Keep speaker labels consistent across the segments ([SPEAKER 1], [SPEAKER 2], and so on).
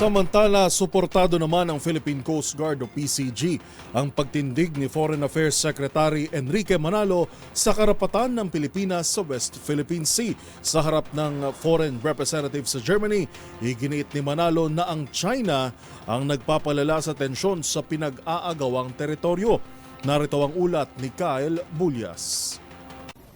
[SPEAKER 1] Samantala, suportado naman ng Philippine Coast Guard o PCG ang pagtindig ni Foreign Affairs Secretary Enrique Manalo sa karapatan ng Pilipinas sa West Philippine Sea. Sa harap ng foreign representative sa Germany, iginiit ni Manalo na ang China ang nagpapalala sa tensyon sa pinag-aagawang teritoryo. Narito ang ulat ni Kyle Bulyas.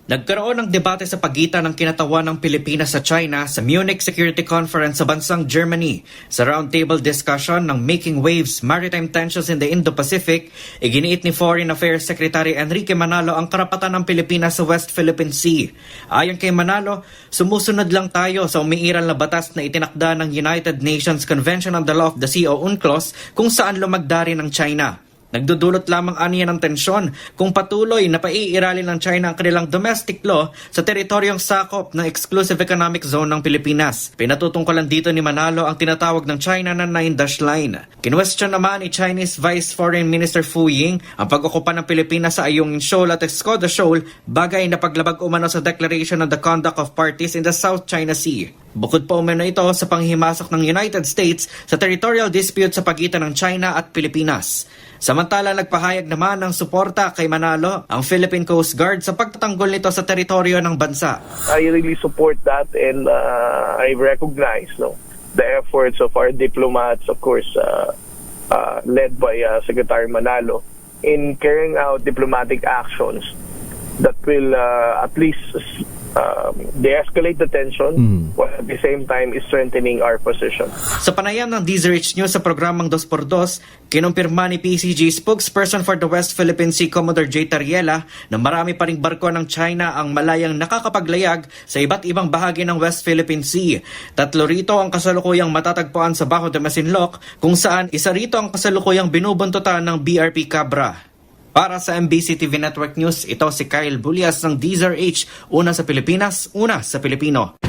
[SPEAKER 2] Nagkaroon ng debate sa pagitan ng kinatawan ng Pilipinas sa China sa Munich Security Conference sa bansang Germany. Sa roundtable discussion ng Making Waves Maritime Tensions in the Indo-Pacific, iginiit ni Foreign Affairs Secretary Enrique Manalo ang karapatan ng Pilipinas sa West Philippine Sea. Ayon kay Manalo, sumusunod lang tayo sa umiiral na batas na itinakda ng United Nations Convention on the Law of the Sea o UNCLOS kung saan lumagdari ng China. Nagdudulot lamang aniya ng tensyon kung patuloy na paiiralin ng China ang kanilang domestic law sa teritoryong sakop ng Exclusive Economic Zone ng Pilipinas. Pinatutungkolan dito ni Manalo ang tinatawag ng China na Nine Dash Line. Kinwestiyon naman ni Chinese Vice Foreign Minister Fu Ying ang pag-okupa ng Pilipinas sa Ayungin Shoal at Escoda Shoal bagay na paglabag umano sa Declaration on the Conduct of Parties in the South China Sea. Bukod pa umano ito sa panghimasok ng United States sa territorial dispute sa pagitan ng China at Pilipinas. Samantala, nagpahayag naman ng suporta kay Manalo ang Philippine Coast Guard sa pagtatanggol nito sa teritoryo ng bansa.
[SPEAKER 3] I really support that and uh, I recognize no the efforts of our diplomats, of course, uh, uh, led by uh, Secretary Manalo, in carrying out diplomatic actions that will uh, at least um, de-escalate the tension while at the same time is strengthening our position.
[SPEAKER 2] Sa panayam ng DZRH News sa programang 2x2, kinumpirma ni PCG spokesperson for the West Philippine Sea Commodore J. Tariela na marami pa ring barko ng China ang malayang nakakapaglayag sa iba't ibang bahagi ng West Philippine Sea. Tatlo rito ang kasalukuyang matatagpuan sa Bajo de Masinloc kung saan isa rito ang kasalukuyang binubuntutan ng BRP Cabra. Para sa MBC TV Network News, ito si Kyle Bulias ng DZRH, una sa Pilipinas, una sa Pilipino.